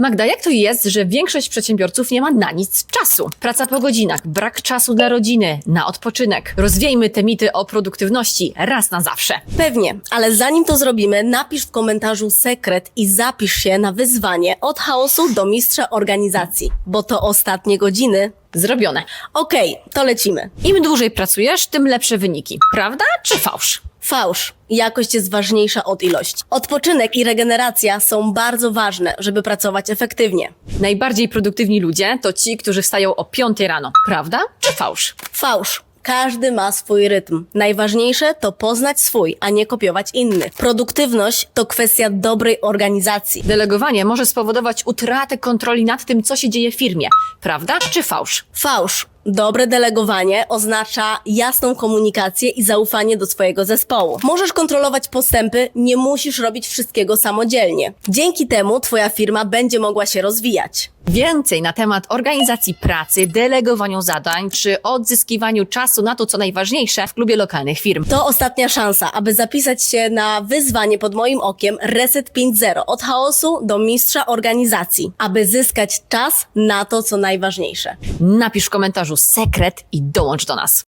Magda, jak to jest, że większość przedsiębiorców nie ma na nic czasu? Praca po godzinach, brak czasu dla rodziny, na odpoczynek. Rozwiejmy te mity o produktywności raz na zawsze. Pewnie, ale zanim to zrobimy, napisz w komentarzu sekret i zapisz się na wyzwanie od chaosu do mistrza organizacji, bo to ostatnie godziny. Zrobione. Okej, to lecimy. Im dłużej pracujesz, tym lepsze wyniki. Prawda czy fałsz? Fałsz. Jakość jest ważniejsza od ilości. Odpoczynek i regeneracja są bardzo ważne, żeby pracować efektywnie. Najbardziej produktywni ludzie to ci, którzy wstają o 5 rano. Prawda czy fałsz? Fałsz. Każdy ma swój rytm. Najważniejsze to poznać swój, a nie kopiować innych. Produktywność to kwestia dobrej organizacji. Delegowanie może spowodować utratę kontroli nad tym, co się dzieje w firmie. Prawda czy fałsz? Fałsz. Dobre delegowanie oznacza jasną komunikację i zaufanie do swojego zespołu. Możesz kontrolować postępy, nie musisz robić wszystkiego samodzielnie. Dzięki temu Twoja firma będzie mogła się rozwijać. Więcej na temat organizacji pracy, delegowaniu zadań czy odzyskiwaniu czasu na to, co najważniejsze w klubie lokalnych firm. To ostatnia szansa, aby zapisać się na wyzwanie pod moim okiem Reset 5.0 od chaosu do mistrza organizacji, aby zyskać czas na to, co najważniejsze. Napisz w komentarzu sekret i dołącz do nas.